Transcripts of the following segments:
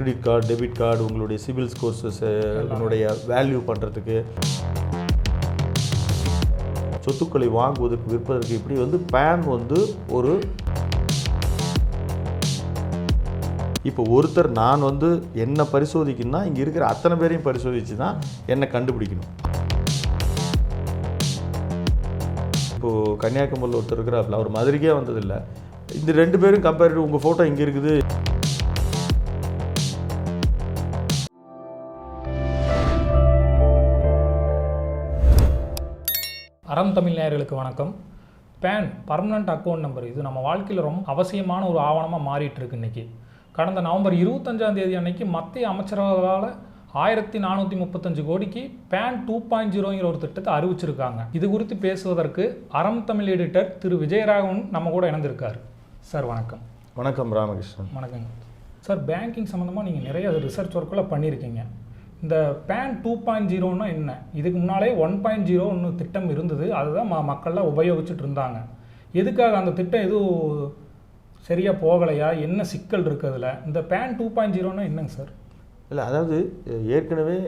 Credit card debit card உங்களுடைய scores ஸ்கோர்ஸஸ் உங்களுடைய value பண்ணுறதுக்கு சொத்துக்களை வாங்குவதற்கு விற்பதற்கு இப்படி வந்து பேன் வந்து ஒரு இப்போ ஒருத்தர் நான் வந்து என்ன பரிசோதிக்கணும்னா இங்கே இருக்கிற அத்தனை பேரையும் பரிசோதித்து தான் என்னை கண்டுபிடிக்கணும். இப்போது கன்னியாகுமரியில் ஒருத்தர் இருக்கிறாப்புல அவர் மதுரைக்கே வந்ததில்லை. இந்த ரெண்டு பேரும் கம்பேரிட்டிவ் உங்கள் ஃபோட்டோ இங்கே இருக்குது. அறம் தமிழ் நேயர்களுக்கு வணக்கம். பேன் பர்மனண்ட் அக்கௌண்ட் நம்பர் இது நம்ம வாழ்க்கையில் ரொம்ப அவசியமான ஒரு ஆவணமாக மாறிட்டு இருக்கு இன்னைக்கு. கடந்த நவம்பர் இருபத்தஞ்சாம் தேதி அன்னைக்கு மத்திய அமைச்சரவையால் ஆயிரத்தி நானூற்றி முப்பத்தஞ்சு கோடிக்கு பேன் டூ பாயிண்ட் ஜீரோங்கிற ஒரு திட்டத்தை அறிவிச்சிருக்காங்க. இது குறித்து பேசுவதற்கு அறம் தமிழ் எடிட்டர் திரு விஜயராகவன் நம்ம கூட இணைந்திருக்கார். சார் வணக்கம். வணக்கம் ராமகிருஷ்ணன். வணக்கங்க. சார் பேங்கிங் சம்மந்தமாக நீங்கள் நிறைய ரிசர்ச் ஒர்க்கெல்லாம் பண்ணியிருக்கீங்க. இந்த பேன் டூ பாயிண்ட் ஜீரோன்னா என்ன? இதுக்கு முன்னாலே ஒன் பாயிண்ட் ஜீரோ ஒன்று திட்டம் இருந்தது. அதுதான் ம மக்கள்லாம் உபயோகிச்சுட்டு இருந்தாங்க. எதுக்காக அந்த திட்டம் எதுவும் சரியாக போகலையா? என்ன சிக்கல் இருக்குது அதில்? இந்த பேன் டூ பாயிண்ட் ஜீரோன்னா என்னங்க சார்? இல்லை அதாவது ஏற்கனவே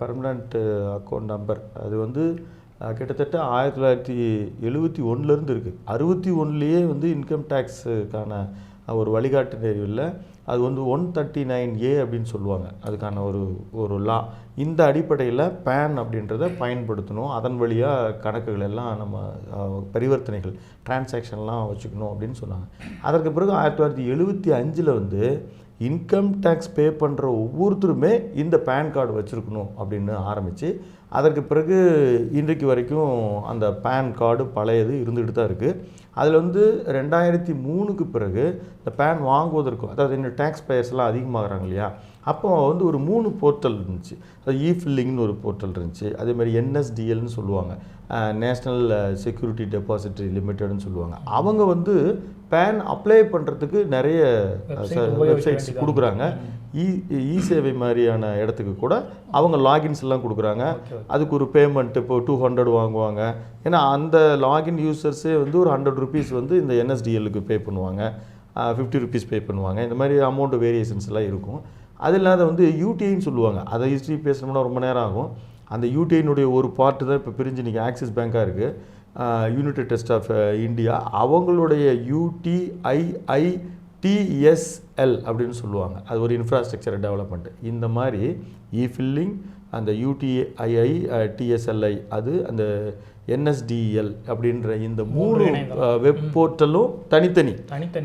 பர்மனண்ட் அக்கௌண்ட் நம்பர் அது வந்து கிட்டத்தட்ட ஆயிரத்தி தொள்ளாயிரத்தி எழுபத்தி ஒன்றுலேருந்து இருக்குது அறுபத்தி ஒன்றுலேயே வந்து இன்கம் டேக்ஸுக்கான ஒரு வழிகாட்டு நெறிவில் அது வந்து ஒன் தேர்ட்டி நைன் ஏ அப்படின்னு சொல்லுவாங்க. அதுக்கான ஒரு ஒரு லா இந்த அடிப்படையில் பேன் அப்படின்றத பயன்படுத்தணும். அதன் வழியாக கணக்குகள் எல்லாம் நம்ம பரிவர்த்தனைகள் டிரான்சாக்ஷன்லாம் வச்சுக்கணும் அப்படின்னு சொன்னாங்க. அதற்கு பிறகு ஆயிரத்தி தொள்ளாயிரத்தி எழுபத்தி அஞ்சில் வந்து இன்கம் டேக்ஸ் பே பண்ணுற ஒவ்வொருத்தருமே இந்த பேன் கார்டு வச்சுருக்கணும் அப்படின்னு ஆரம்பித்து அதற்கு பிறகு இன்றைக்கு வரைக்கும் அந்த பேன் கார்டு பழையது இருந்துகிட்டு தான் இருக்குது அதில் வந்து ரெண்டாயிரத்தி மூணுக்கு பிறகு இந்த பேன் வாங்குவதற்கும் அதாவது இன்னும் டேக்ஸ் பேயர்ஸ்லாம் அதிகமாகிறாங்க இல்லையா? அப்போ வந்து ஒரு மூணு போர்ட்டல் இருந்துச்சு. அது இ ஃபில்லிங்னு ஒரு போர்ட்டல் இருந்துச்சு. அதே மாதிரி என்எஸ்டிஎல்னு சொல்லுவாங்க. நேஷ்னல் செக்யூரிட்டி டெபாசிட்டரி லிமிட்டட்னு சொல்லுவாங்க. அவங்க வந்து பேன் அப்ளை பண்ணுறதுக்கு நிறைய வெப்சைட்ஸ் கொடுக்குறாங்க. இ இ சேவை மாதிரியான இடத்துக்கு கூட அவங்க லாகின்ஸ் எல்லாம் கொடுக்குறாங்க. அதுக்கு ஒரு பேமெண்ட் இப்போ டூ ஹண்ட்ரட் வாங்குவாங்க. ஏன்னா அந்த லாகின் யூசர்ஸே வந்து ஒரு ஹண்ட்ரட் ருபீஸ் வந்து இந்த என்எஸ்டிஎல்லுக்கு பே பண்ணுவாங்க. ஃபிஃப்டி ருபீஸ் பே பண்ணுவாங்க. இந்த மாதிரி அமௌண்ட் வேரியேஷன்ஸ் எல்லாம் இருக்கும். அது இல்லாத வந்து யூடிஐன்னு சொல்லுவாங்க. அதை ஹிஸ்ட்ரி பேசணும்னா ரொம்ப நேரம் ஆகும். அந்த யூடிஐனுடைய ஒரு பார்ட்டு தான் இப்போ பிரிஞ்சு இன்றைக்கி ஆக்சிஸ் பேங்காக இருக்குது யூனிடெட் டெஸ்ட் ஆஃப் இந்தியா அவங்களுடைய யூடிஐஐ டிஎஸ்எல் அப்படின்னு சொல்லுவாங்க. அது ஒரு இன்ஃப்ராஸ்ட்ரக்சர் டெவலப்மெண்ட் இந்த மாதிரி இ ஃபில்லிங் அந்த யூடிஐஐ டிஎஸ்எல்ஐ அது அந்த என்எஸ்டிஎல் அப்படின்ற இந்த மூணு. வெப் போர்ட்டலும் தனித்தனி.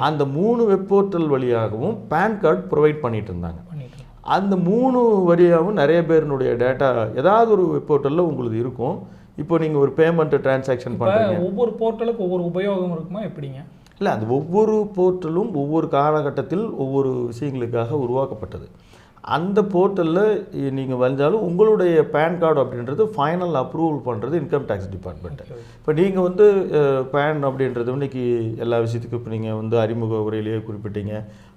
அந்த மூணு வெப் போர்ட்டல் வழியாகவும் பேன் கார்டு ப்ரொவைட் பண்ணிட்டு இருந்தாங்க. அந்த மூணு வழியாகவும் நிறைய பேருனுடைய டேட்டா ஏதாவது ஒரு போர்ட்டலில் உங்களுக்கு இருக்கும். இப்போ நீங்கள் ஒரு பேமெண்ட்டு டிரான்சாக்ஷன் பண்ணுறீங்க ஒவ்வொரு போர்ட்டலுக்கு ஒவ்வொரு உபயோகம் இருக்குமா எப்படிங்க? இல்லை அந்த ஒவ்வொரு போர்ட்டலும் ஒவ்வொரு காலகட்டத்தில் ஒவ்வொரு விஷயங்களுக்காக உருவாக்கப்பட்டது. அந்த போர்ட்டலில் நீங்கள் வந்தாலும் உங்களுடைய பேன் கார்டு அப்படின்றது ஃபைனல் அப்ரூவல் பண்ணுறது இன்கம் டேக்ஸ் டிபார்ட்மெண்ட் இப்போ நீங்கள் வந்து பேன் அப்படின்றது இன்னைக்கு எல்லா விஷயத்துக்கும் இப்போ நீங்கள் வந்து அறிமுக உரையிலேயே குறிப்பிட்டீங்க.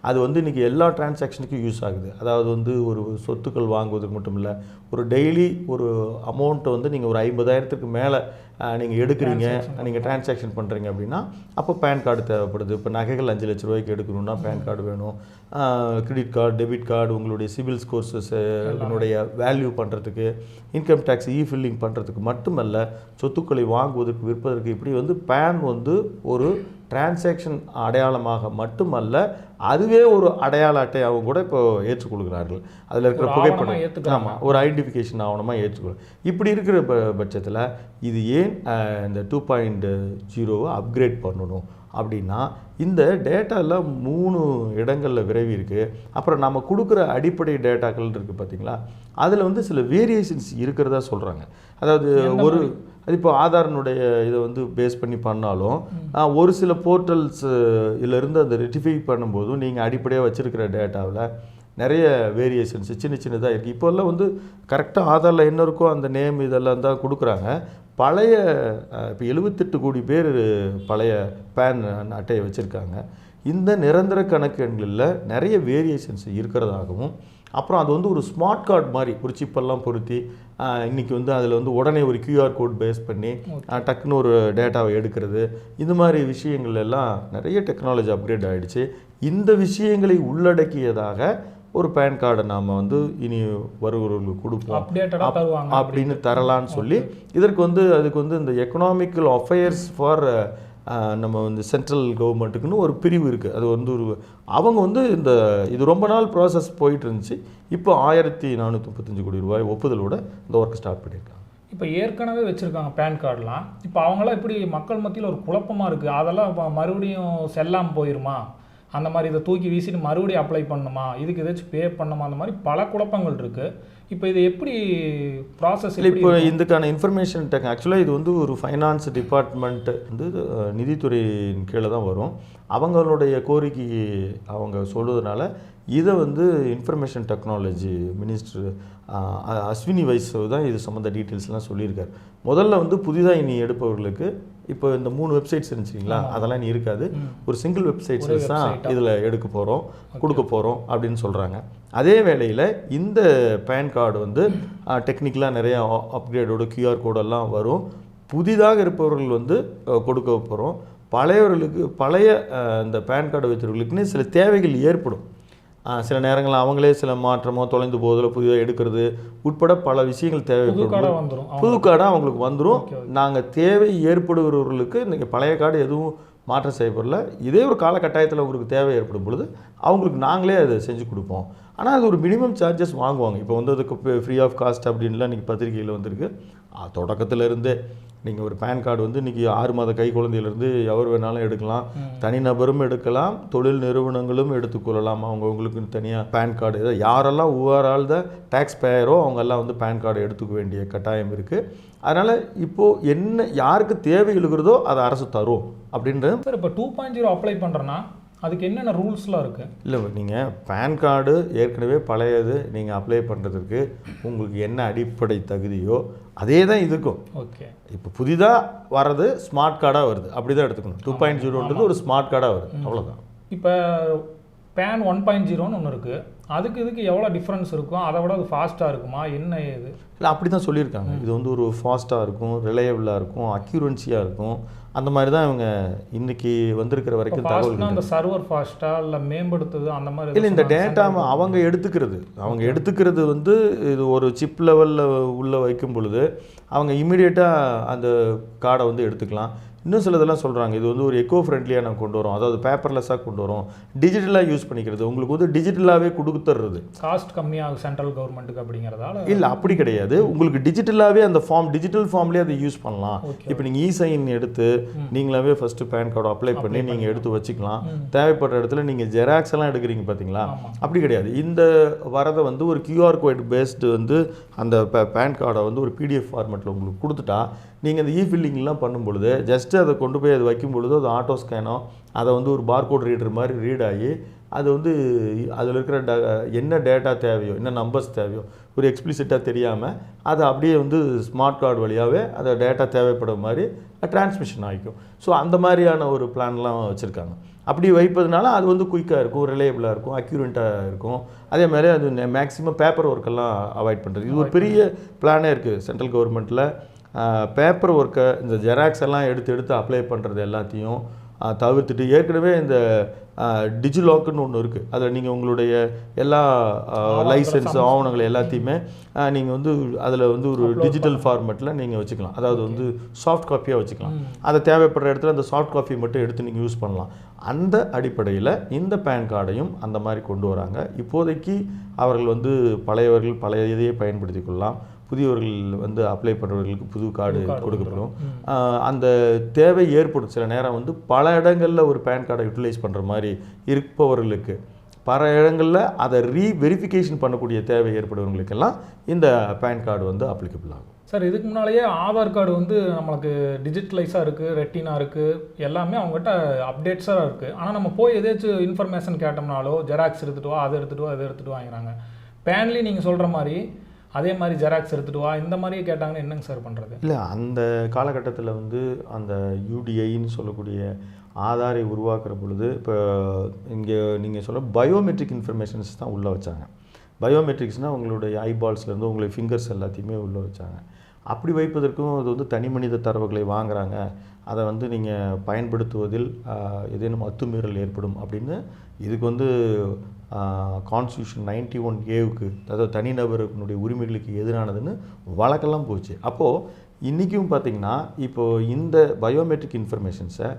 அது வந்து இன்றைக்கி எல்லா டிரான்சாக்ஷனுக்கும் யூஸ் ஆகுது. அதாவது வந்து ஒரு சொத்துக்கள் வாங்குவதற்கு மட்டும் இல்லை ஒரு டெய்லி ஒரு அமௌண்ட்டை வந்து நீங்கள் ஒரு ஐம்பதாயிரத்துக்கு மேலே நீங்கள் எடுக்கிறீங்க நீங்கள் டிரான்சாக்ஷன் பண்ணுறீங்க அப்படின்னா அப்போ பேன் கார்டு தேவைப்படுது. இப்போ நகைகள் அஞ்சு லட்ச ரூபாய்க்கு எடுக்கணும்னா பேன் கார்டு வேணும். கிரெடிட் கார்டு டெபிட் கார்டு உங்களுடைய சிபில் ஸ்கோர்ஸஸ் உங்களுடைய வேல்யூ பண்ணுறதுக்கு இன்கம் டேக்ஸ் இ ஃபில்லிங் பண்ணுறதுக்கு மட்டுமல்ல சொத்துக்களை வாங்குவதற்கு விற்பதற்கு இப்படி வந்து பேன் வந்து ஒரு டிரான்சாக்ஷன் அடையாளமாக மட்டுமல்ல அதுவே ஒரு அடையாள அட்டையாகவும் கூட இப்போ ஏற்றுக்கொள்கிறார்கள். அதில் இருக்கிற புகைப்படம். ஆமாம் ஒரு ஐடென்டிஃபிகேஷன் ஆவணமாக ஏற்றுக்கொள்ளும் இப்படி இருக்கிற ப பட்சத்தில் இது ஏன் இந்த டூ பாயிண்ட் ஜீரோவை அப்கிரேட் பண்ணணும்? அப்படின்னா இந்த டேட்டாவில் மூணு இடங்களில் விரைவி இருக்குது அப்புறம் நம்ம கொடுக்குற அடிப்படை டேட்டாக்கள் இருக்குது பார்த்தீங்களா அதில் வந்து சில வேரியேஷன்ஸ் இருக்கிறதா சொல்கிறாங்க அதாவது ஒரு அது இப்போ ஆதாரனுடைய இதை வந்து பேஸ் பண்ணி பண்ணாலும் ஒரு சில போர்ட்டல்ஸ் இருந்து அந்த ரெட்டிஃபை பண்ணும்போதும் நீங்கள் அடிப்படையாக வச்சுருக்கிற டேட்டாவில் நிறைய வேரியேஷன்ஸ் சின்ன சின்னதாக இருக்குது இப்போல்லாம் வந்து கரெக்டாக ஆதாரில் என்ன இருக்கோ அந்த நேம் இதெல்லாம் தான் கொடுக்குறாங்க. பழைய இப்போ எழுபத்தெட்டு கோடி பேர் பழைய பேன் அட்டையை வச்சுருக்காங்க. இந்த நிரந்தர கணக்கு எண்களில் நிறைய வேரியேஷன்ஸ் இருக்கிறதாகவும் அப்புறம் அது வந்து ஒரு ஸ்மார்ட் கார்டு மாதிரி ஒரு சிப்பெல்லாம் பொருத்தி ஆஹ், இன்னைக்கு வந்து அதில் வந்து உடனே ஒரு QR கோட் பேஸ் பண்ணி டக்குன்னு ஒரு டேட்டாவை எடுக்கிறது. இந்த மாதிரி விஷயங்கள் எல்லாம் நிறைய டெக்னாலஜி அப்கிரேட் ஆயிடுச்சு. இந்த விஷயங்களை உள்ளடக்கியதாக ஒரு பேன் கார்டை நாம் வந்து இனி வருபவர்களுக்கு கொடுப்போம். அப்படின்னு தரலான்னு சொல்லி இதற்கு வந்து அதுக்கு வந்து இந்த எக்கனாமிக்கல் அஃபேர்ஸ் ஃபார் நம்ம வந்து சென்ட்ரல் கவர்மெண்ட்டுக்குன்னு ஒரு பிரிவு இருக்குது அது வந்து ஒரு அவங்க வந்து இந்த இது ரொம்ப நாள் ப்ராசஸ் போயிட்டு இருந்துச்சு இப்போ ஆயிரத்தி நானூற்றி முப்பத்தஞ்சு கோடி ரூபாய் ஒப்புதலோட இந்த ஒர்க் ஸ்டார்ட் பண்ணியிருக்காங்க. இப்போ ஏற்கனவே வச்சுருக்காங்க பேன் கார்டெலாம் இப்போ அவங்களாம் இப்படி மக்கள் மத்தியில் ஒரு குழப்பமாக இருக்குது அதெல்லாம் இப்போ மறுபடியும் செல்லாமல் போயிருமா? அந்த மாதிரி இதை தூக்கி வீசிட்டு மறுபடியும் அப்ளை பண்ணணுமா? இதுக்கு ஏதாச்சும் பே பண்ணணுமா? அந்த மாதிரி பல குழப்பங்கள் இருக்குது இப்போ இது எப்படி ப்ராசஸ் இப்போ இதுக்கான இன்ஃபர்மேஷன் டெக் ஆக்சுவலாக இது வந்து ஒரு ஃபைனான்ஸ் டிபார்ட்மெண்ட் வந்து நிதித்துறையின் கீழே தான் வரும். அவங்களுடைய கோரிக்கை அவங்க சொல்லுவதனால இதை வந்து information technology minister Ashwini wise தான் இது சம்மந்த டீட்டெயில்ஸ்லாம் சொல்லியிருக்காரு. முதல்ல வந்து புதிதாக இனி எடுப்பவர்களுக்கு இப்போ இந்த மூணு வெப்சைட்ஸ் இருந்துச்சுங்களா? அதெல்லாம் இனி இருக்காது. ஒரு சிங்கிள் வெப்சைட்ஸ் தான் இதில் எடுக்க போகிறோம் கொடுக்க போகிறோம் அப்படின்னு சொல்கிறாங்க அதே வேளையில் இந்த பேன் கார்டு வந்து டெக்னிக்கலாக நிறைய அப்கிரேடோட கியூஆர் கோடெல்லாம் வரும். புதிதாக இருப்பவர்கள் வந்து கொடுக்க போகிறோம் பழையவர்களுக்கு பழைய இந்த பேன் கார்டு வச்சவர்களுக்குன்னு சில தேவைகள் ஏற்படும். சில நேரங்களில் அவங்களே சில மாற்றமோ தொலைந்து போவதில் புதிதாக எடுக்கிறது உட்பட பல விஷயங்கள் தேவைப்படும் புது கார்டாக அவங்களுக்கு வந்துடும் நாங்கள் தேவை ஏற்படுகிறவர்களுக்கு நீங்கள் பழைய கார்டு எதுவும் மாற்றம் செய்யப்படல. இதே ஒரு காலகட்டாயத்தில் உங்களுக்கு தேவை ஏற்படும் பொழுது அவங்களுக்கு நாங்களே அதை செஞ்சு கொடுப்போம். ஆனால் அது ஒரு மினிமம் சார்ஜஸ் வாங்குவாங்க. இப்போ வந்து அதுக்கு ஃப்ரீ ஆஃப் காஸ்ட் அப்படின்லாம் இன்றைக்கி பத்திரிகையில் வந்திருக்கு. ஆ, தொடக்கத்துல இருந்தே நீங்கள் ஒரு பேன் கார்டு வந்து இன்றைக்கி ஆறு மாத கை குழந்தையிலேருந்து எவர் வேணாலும் எடுக்கலாம். தனிநபரும் எடுக்கலாம். தொழில் நிறுவனங்களும் எடுத்துக்கொள்ளலாம் அவங்கவுங்களுக்கு தனியாக பேன் கார்டு இதை யாரெல்லாம் ஓவரால் தான் டேக்ஸ் பேயரோ அவங்கெல்லாம் வந்து பேன் கார்டு எடுத்துக்க வேண்டிய கட்டாயம் இருக்குது அதனால் இப்போது என்ன யாருக்கு தேவை இருக்கிறதோ அதை அரசு தரும் அப்படின்றது சார் இப்போ டூ பாயிண்ட் ஜீரோ அப்ளை பண்ணுறேன்னா அதுக்கு என்னென்ன ரூல்ஸ்லாம் இருக்குது இல்லை நீங்கள் பேன் கார்டு ஏற்கனவே பழையது நீங்கள் அப்ளை பண்ணுறதுக்கு உங்களுக்கு என்ன அடிப்படை தகுதியோ அதே தான் இதுக்கும். ஓகே. இப்போ புதிதாக வர்றது ஸ்மார்ட் கார்டாக வருது. அப்படி தான் எடுத்துக்கணும் டூ பாயிண்ட் ஜீரோன்றது ஒரு ஸ்மார்ட் கார்டாக வருது. அவ்வளோதான் இப்போ பேன் ஒன் பாயிண்ட் ஜீரோன்னு ஒன்று இருக்குது அதுக்கு இதுக்கு எவ்வளோ டிஃப்ரென்ஸ் இருக்கும்? அதை விட அது ஃபாஸ்ட்டாக இருக்குமா? என்ன ஏது? இல்லை அப்படி தான் சொல்லியிருக்காங்க இது வந்து ஒரு ஃபாஸ்ட்டாக இருக்கும் ரிலையபிளாக இருக்கும் அக்யூரன்சியாக இருக்கும். அந்த மாதிரி தான் இவங்க இன்னைக்கு வந்திருக்கிற வரைக்கும் தகவல் அந்த சர்வர் ஃபாஸ்ட்டாக இல்லை மேம்படுத்துது? அந்த மாதிரி இல்லை இந்த டேட்டா அவங்க எடுத்துக்கிறது. அவங்க எடுத்துக்கிறது வந்து இது ஒரு சிப் லெவலில் உள்ளே வைக்கும் பொழுது அவங்க இம்மிடியேட்டாக அந்த கார்டை வந்து எடுத்துக்கலாம். இன்னும் சிலதெல்லாம் சொல்கிறாங்க இது வந்து ஒரு எக்கோ ஃப்ரெண்ட்லியாக நான் கொண்டு வரோம். அதாவது பேப்பர்லெஸ்ஸாக கொண்டு வரோம். டிஜிட்டலாக யூஸ் பண்ணிக்கிறது. உங்களுக்கு வந்து டிஜிட்டலாகவே கொடுத்துட்றது காஸ்ட் கம்மியாகும் சென்ட்ரல் கவர்மெண்ட்டுக்கு அப்படிங்கிறதால இல்லை அப்படி கிடையாது. உங்களுக்கு டிஜிட்டலாகவே அந்த ஃபார்ம் டிஜிட்டல் ஃபார்ம்லேயே அதை யூஸ் பண்ணலாம். இப்போ நீங்கள் இ சைன் எடுத்து நீங்களாவே ஃபஸ்ட்டு பேன் கார்டு அப்ளை பண்ணி நீங்கள் எடுத்து வச்சுக்கலாம். தேவைப்படுற இடத்துல நீங்கள் ஜெராக்ஸ் எல்லாம் எடுக்கிறீங்க பார்த்தீங்களா. அப்படி கிடையாது. இந்த வரதை வந்து ஒரு கியூஆர் கோட் பேஸ்டு வந்து அந்த பேன் கார்டை வந்து ஒரு பிடிஎஃப் ஃபார்மேட்டில் உங்களுக்கு கொடுத்துட்டா நீங்கள் இந்த இ ஃபில்லிங்லாம் பண்ணும் பொழுது ஜஸ்ட்டு அதை கொண்டு போய் அதை வைக்கும் பொழுது அது ஆட்டோ ஸ்கேனோ அதை வந்து ஒரு பார்கோட் ரீடர் மாதிரி ரீட் ஆகி அது வந்து அதில் இருக்கிற ட என்ன டேட்டா தேவையோ என்ன நம்பர்ஸ் தேவையோ ஒரு எக்ஸ்பிளிசிட்டாக தெரியாமல் அதை அப்படியே வந்து ஸ்மார்ட் கார்டு வழியாகவே அதை டேட்டா தேவைப்படுற மாதிரி டிரான்ஸ்மிஷன் ஆகிக்கும். ஸோ அந்த மாதிரியான ஒரு பிளான்லாம் வச்சுருக்காங்க. அப்படி வைப்பதனால அது வந்து குயிக்காக இருக்கும் ரிலையபிளாக இருக்கும் அக்யூரண்ட்டாக இருக்கும். அதே மாதிரி அது மேக்ஸிமம் பேப்பர் ஒர்க்கெல்லாம் அவாய்ட் பண்ணுறது இது ஒரு பெரிய பிளானே இருக்குது சென்ட்ரல் கவர்மெண்ட்டில் பேப்பர் ஒர்க்கை இந்த ஜெராக்ஸ் எல்லாம் எடுத்து எடுத்து அப்ளை பண்ணுறது எல்லாத்தையும் தவிர்த்துட்டு ஏற்கனவே இந்த டிஜிலாக்குன்னு ஒன்று இருக்குது அதில் நீங்கள் உங்களுடைய எல்லா லைசன்ஸ் ஆவணங்கள் எல்லாத்தையுமே நீங்கள் வந்து அதில் வந்து ஒரு டிஜிட்டல் ஃபார்மேட்டில் நீங்கள் வச்சுக்கலாம். அதாவது வந்து சாஃப்ட் காப்பியாக வச்சுக்கலாம். அதை தேவைப்படுற இடத்துல அந்த சாஃப்ட் காப்பி மட்டும் எடுத்து நீங்கள் யூஸ் பண்ணலாம். அந்த அடிப்படையில் இந்த பேன் கார்டையும் அந்த மாதிரி கொண்டு வராங்க. இப்போதைக்கு அவர்கள் வந்து பழையவர்கள் பழைய இதையே பயன்படுத்தி கொள்ளலாம். புதியவர்கள் வந்து அப்ளை பண்ணுறவர்களுக்கு புது கார்டு கொடுக்கப்படும். அந்த தேவை ஏற்படும். சில நேரம் வந்து பல இடங்களில் ஒரு பேன் கார்டை யூட்டிலைஸ் பண்ணுற மாதிரி இருப்பவர்களுக்கு பல இடங்களில் அதை ரீ வெரிஃபிகேஷன் பண்ணக்கூடிய தேவை ஏற்படுவவங்களுக்கெல்லாம் இந்த பேன் கார்டு வந்து அப்ளிகபிள் ஆகும். சார் இதுக்கு முன்னாலேயே ஆதார் கார்டு வந்து நம்மளுக்கு டிஜிட்டலைஸாக இருக்குது ரெட்டினா இருக்குது எல்லாமே அவங்ககிட்ட அப்டேட்ஸாக இருக்குது ஆனால் நம்ம போய் எதாச்சும் இன்ஃபர்மேஷன் கேட்டோம்னாலோ ஜெராக்ஸ் எடுத்துகிட்டு வா அதை எடுத்துகிட்டு வா அதை எடுத்துகிட்டு வாங்கிறாங்க. பேன்லி நீங்கள் சொல்கிற மாதிரி அதே மாதிரி ஜெராக்ஸ் எடுத்துகிட்டு வா இந்த மாதிரியே கேட்டாங்கன்னா என்னங்க சார் பண்ணுறது இல்லை அந்த காலகட்டத்தில் வந்து அந்த யூடிஐன்னு சொல்லக்கூடிய ஆதாரை உருவாக்குற பொழுது இப்போ இங்கே நீங்கள் சொல்ல பயோமெட்ரிக் இன்ஃபர்மேஷன்ஸ் தான் உள்ளே வச்சாங்க. பயோமெட்ரிக்ஸ்னால் உங்களுடைய ஐபால்ஸ்லேருந்து உங்களுடைய ஃபிங்கர்ஸ் எல்லாத்தையுமே உள்ளே வச்சாங்க. அப்படி வைப்பதற்கும் அது வந்து தனி மனித தரவுகளை வாங்குறாங்க. அதை வந்து நீங்கள் பயன்படுத்துவதில் ஏதேனும் அத்துமீறல் ஏற்படும் அப்படின்னு இதுக்கு வந்து கான்ஸ்டியூஷன் நைன்டி ஒன் ஏவுக்கு அதாவது தனிநபர்களுடைய உரிமைகளுக்கு எதிரானதுன்னு வழக்கெல்லாம் போச்சு. அப்போது இன்றைக்கும் பார்த்தீங்கன்னா இப்போது இந்த பயோமெட்ரிக் இன்ஃபர்மேஷன்ஸை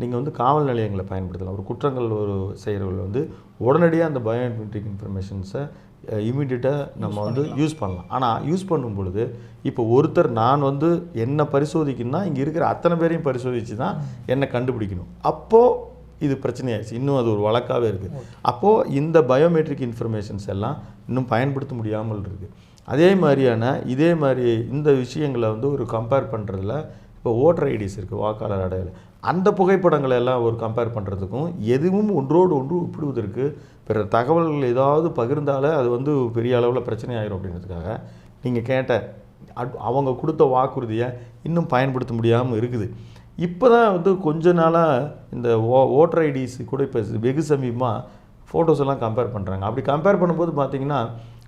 நீங்கள் வந்து காவல் நிலையங்களை பயன்படுத்தலாம். ஒரு குற்றங்கள் ஒரு செய்கிறவர்கள் வந்து உடனடியாக அந்த பயோமெட்ரிக் இன்ஃபர்மேஷன்ஸை இமீடியட்டாக நம்ம வந்து யூஸ் பண்ணலாம். ஆனால் யூஸ் பண்ணும் பொழுது இப்போ ஒருத்தர் நான் வந்து என்ன பரிசோதிக்கணும்னா இங்கே இருக்கிற அத்தனை பேரையும் பரிசோதித்து தான் என்னை கண்டுபிடிக்கணும். அப்போது இது பிரச்சனையாச்சு இன்னும் அது ஒரு வழக்காகவே இருக்குது அப்போது இந்த பயோமெட்ரிக் இன்ஃபர்மேஷன்ஸ் எல்லாம் இன்னும் பயன்படுத்த முடியாமல் இருக்குது அதே மாதிரியான இதே மாதிரி இந்த விஷயங்களை வந்து ஒரு கம்பேர் பண்ணுறதுல இப்போ ஓட்டர் ஐடிஸ் இருக்குது வாக்காளர் அடையாளம் அந்த புகைப்படங்களை எல்லாம் ஒரு கம்பேர் பண்ணுறதுக்கும் எதுவும் ஒன்றோடு ஒன்று ஒப்பிடுவதற்கு பிற தகவல்கள் ஏதாவது பகிர்ந்தாலே அது வந்து பெரிய அளவில் பிரச்சனை ஆயிரும் அப்படின்றதுக்காக நீங்கள் கேட்ட அவங்க கொடுத்த வாக்குறுதியை இன்னும் பயன்படுத்த முடியாமல் இருக்குது. இப்போ தான் வந்து கொஞ்ச நாளாக இந்த ஓ ஓட்டர் ஐடிஸ் கூட இப்போ வெகு சமீபமாக ஃபோட்டோஸ் எல்லாம் கம்பேர் பண்ணுறாங்க அப்படி கம்பேர் பண்ணும்போது பார்த்தீங்கன்னா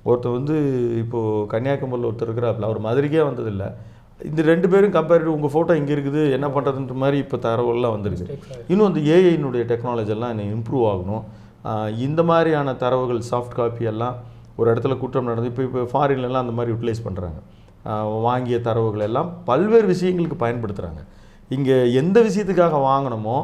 ஒருத்தர் வந்து இப்போது கன்னியாகுமரியில் ஒருத்தர் இருக்கிறாப்புல அவர் மதுரைக்கே வந்ததில்லை. இந்த ரெண்டு பேரும் கம்பேர் உங்கள் ஃபோட்டோ இங்கே இருக்குது என்ன பண்ணுறதுன்ற மாதிரி இப்போ தரவுகள்லாம் வந்திருக்கு. இன்னும் அந்த ஏஐனுடைய டெக்னாலஜி எல்லாம் இன்னும் இம்ப்ரூவ் ஆகணும். இந்த மாதிரியான தரவுகள் சாஃப்ட் காப்பி எல்லாம் ஒரு இடத்துல குற்றம் நடந்து இப்போ இப்போ ஃபாரின்லலாம் அந்த மாதிரி யூட்டிலைஸ் பண்ணுறாங்க வாங்கிய தரவுகள் எல்லாம் பல்வேறு விஷயங்களுக்கு பயன்படுத்துகிறாங்க இங்கே எந்த விஷயத்துக்காக வாங்கினோமோ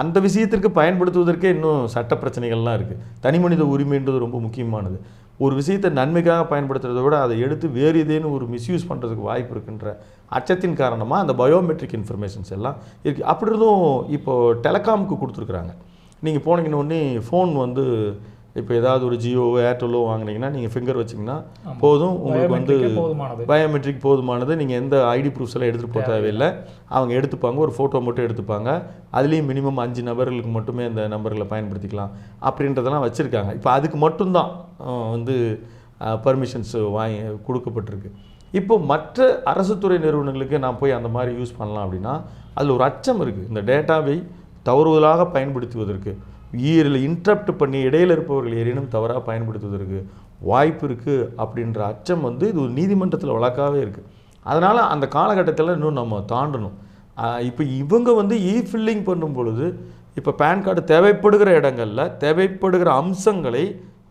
அந்த விஷயத்திற்கு பயன்படுத்துவதற்கே இன்னும் சட்ட பிரச்சனைகள்லாம் இருக்குது தனி மனித உரிமைன்றது ரொம்ப முக்கியமானது. ஒரு விஷயத்தை நன்மைக்காக பயன்படுத்துறதை விட அதை எடுத்து வேறு ஏதேனும் ஒரு மிஸ்யூஸ் பண்ணுறதுக்கு வாய்ப்பு இருக்குன்ற அச்சத்தின் காரணமாக அந்த பயோமெட்ரிக் இன்ஃபர்மேஷன்ஸ் எல்லாம் இருக்குது அப்படி இருந்தும் இப்போது டெலகாமுக்கு கொடுத்துருக்குறாங்க. நீங்கள் போனீங்கன்னு ஃபோன் வந்து இப்போ ஏதாவது ஒரு ஜியோ ஏர்டெல்லோ வாங்குனீங்கன்னா நீங்கள் ஃபிங்கர் வச்சிங்கன்னா போதும். உங்களுக்கு வந்து. பயோமெட்ரிக் போதுமானது. நீங்கள் எந்த ஐடி ப்ரூஃப்ஸ் எல்லாம் எடுத்துகிட்டு போக தேவையில்லை. அவங்க எடுத்துப்பாங்க. ஒரு ஃபோட்டோ மட்டும் எடுத்துப்பாங்க. அதுலேயும் மினிமம் அஞ்சு நபர்களுக்கு மட்டுமே அந்த நம்பர்களை பயன்படுத்திக்கலாம். அப்படின்றதெல்லாம் வச்சுருக்காங்க. இப்போ அதுக்கு மட்டும்தான் வந்து பர்மிஷன்ஸ் வாங்கி கொடுக்கப்பட்டிருக்கு. இப்போ மற்ற அரசு துறை நிறுவனங்களுக்கு நான் போய் அந்த மாதிரி யூஸ் பண்ணலாம் அப்படின்னா அதில் ஒரு அச்சம் இருக்குது இந்த டேட்டாவை தவறுதலாக பயன்படுத்துவதற்கு. ஈரில் இன்ட்ரப்ட் பண்ணி இடையில் இருப்பவர்கள் ஏதேனும் தவறாக பயன்படுத்துவதற்கு வாய்ப்பு இருக்குது அப்படின்ற அச்சம் வந்து இது ஒரு நீதிமன்றத்தில் வழக்காகவே இருக்குது அதனால் அந்த காலகட்டத்தில் இன்னும் நம்ம தாண்டணும். இப்போ இவங்க வந்து இ ஃபில்லிங் பண்ணும் பொழுது இப்போ பேன் கார்டு தேவைப்படுகிற இடங்களில் தேவைப்படுகிற அம்சங்களை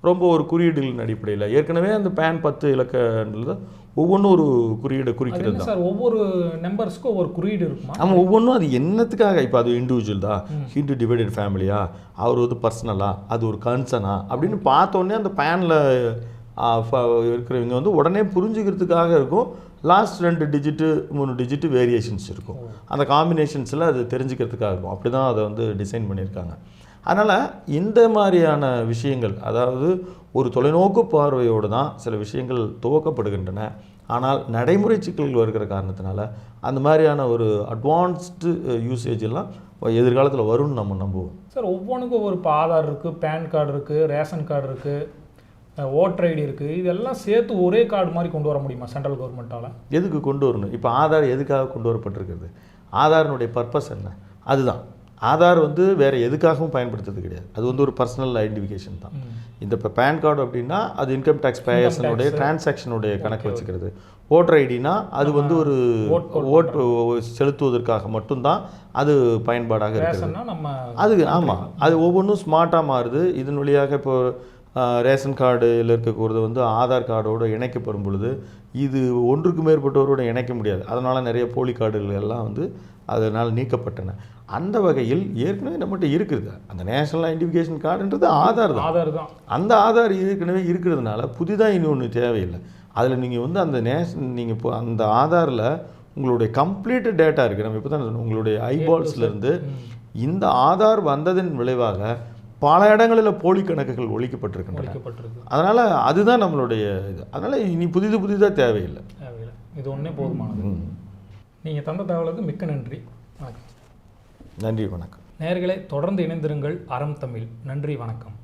ரொம்ப ஒரு குறியீடுகளின் அடிப்படையில். ஏற்கனவே அந்த பேன் பத்து இலக்கன்றது ஒவ்வொன்றும் ஒரு குறியீடு குறிக்கிறது சார் ஒவ்வொரு நம்பர்ஸ்க்கும் ஒவ்வொரு குறியீடு இருக்குமா? ஆமாம் ஒவ்வொன்றும் அது என்னத்துக்காக? இப்போ அது இண்டிவிஜுவல் தான். ஹிந்து டிவைடட் ஃபேமிலியா அவர் வந்து பர்சனலா அது ஒரு கன்சனா அப்படின்னு பார்த்தோன்னே அந்த பேனில் இருக்கிறவங்க வந்து உடனே புரிஞ்சுக்கிறதுக்காக இருக்கும். லாஸ்ட் ரெண்டு டிஜிட்டு மூணு டிஜிட்டு வேரியேஷன்ஸ் இருக்கும். அந்த காம்பினேஷன்ஸில் அது தெரிஞ்சுக்கிறதுக்காக இருக்கும். அப்படி தான் அதை வந்து டிசைன் பண்ணியிருக்காங்க. அதனால் இந்த மாதிரியான விஷயங்கள் அதாவது ஒரு தொலைநோக்கு பார்வையோடு தான் சில விஷயங்கள் துவக்கப்படுகின்றன. ஆனால் நடைமுறை சிக்கல்கள் வருகிற காரணத்தினால அந்த மாதிரியான ஒரு அட்வான்ஸ்டு யூசேஜ் எல்லாம் எதிர்காலத்தில் வரும்னு நம்ம நம்புவோம். சார் ஒவ்வொன்றுக்கும் ஒரு இப்போ ஆதார் இருக்குது பேன் கார்டு இருக்குது ரேஷன் கார்டு இருக்குது ஓட்டர் ஐடி இருக்குது இதெல்லாம் சேர்த்து ஒரே கார்டு மாதிரி கொண்டு வர முடியுமா சென்ட்ரல் கவர்மெண்ட்டால் எதுக்கு கொண்டு வரணும்? இப்போ ஆதார் எதுக்காக கொண்டு வரப்பட்டிருக்கிறது? ஆதாரினுடைய பர்பஸ் என்ன? அதுதான். ஆதார் வந்து வேறு எதுக்காகவும் பயன்படுத்துறது கிடையாது. அது வந்து ஒரு பர்சனல் ஐடென்டிஃபிகேஷன் தான். இந்த இப்போ பேன் கார்டு அப்படின்னா அது இன்கம் டேக்ஸ் பேயர்ஸனுடைய டிரான்சாக்ஷனுடைய கணக்கு வச்சுக்கிறது. ஓட்டர் ஐடினா அது வந்து ஒரு ஓட்டு செலுத்துவதற்காக மட்டும்தான் அது பயன்பாடாக இருக்கிறது. அது ஆமாம் அது ஒவ்வொன்றும் ஸ்மார்ட்டாக மாறுது. இதன் வழியாக இப்போ ரேஷன் கார்டில் இருக்கக்கூறது வந்து ஆதார் கார்டோடு இணைக்கப்படும் பொழுது இது ஒன்றுக்கு மேற்பட்டவரோடு இணைக்க முடியாது. அதனால் நிறைய போலி கார்டுகள் எல்லாம் வந்து அதனால் நீக்கப்பட்டன. அந்த வகையில் ஏற்கனவே நம்மகிட்ட இருக்குது. அந்த நேஷனல் ஐடென்டிஃபிகேஷன் கார்டுன்றது ஆதார் தான். ஆதார் தான். அந்த ஆதார் ஏற்கனவே இருக்கிறதுனால புதிதாக இனி ஒன்று தேவையில்லை. அதில் நீங்கள் வந்து அந்த நேஷன் நீங்கள் இப்போ அந்த ஆதாரில் உங்களுடைய கம்ப்ளீட் டேட்டா இருக்குது நம்ம இப்போ தான் உங்களுடைய ஐபால்ஸ்லேருந்து இந்த ஆதார் வந்ததன் விளைவாக பல இடங்களில் போலி கணக்குகள் ஒழிக்கப்பட்டிருக்கின்றன. ஒழிக்கப்பட்டிருக்கு. அதனால் அதுதான் நம்மளுடைய இது. அதனால் இனி புதிது புதிதாக தேவையில்லை. இது ஒன்றே போதுமானது. நீங்கள் தந்த தகவலுக்கு மிக்க நன்றி. வணக்கம். நன்றி வணக்கம். நேயர்களே தொடர்ந்து இணைந்திருங்கள் அறம் தமிழ். நன்றி வணக்கம்.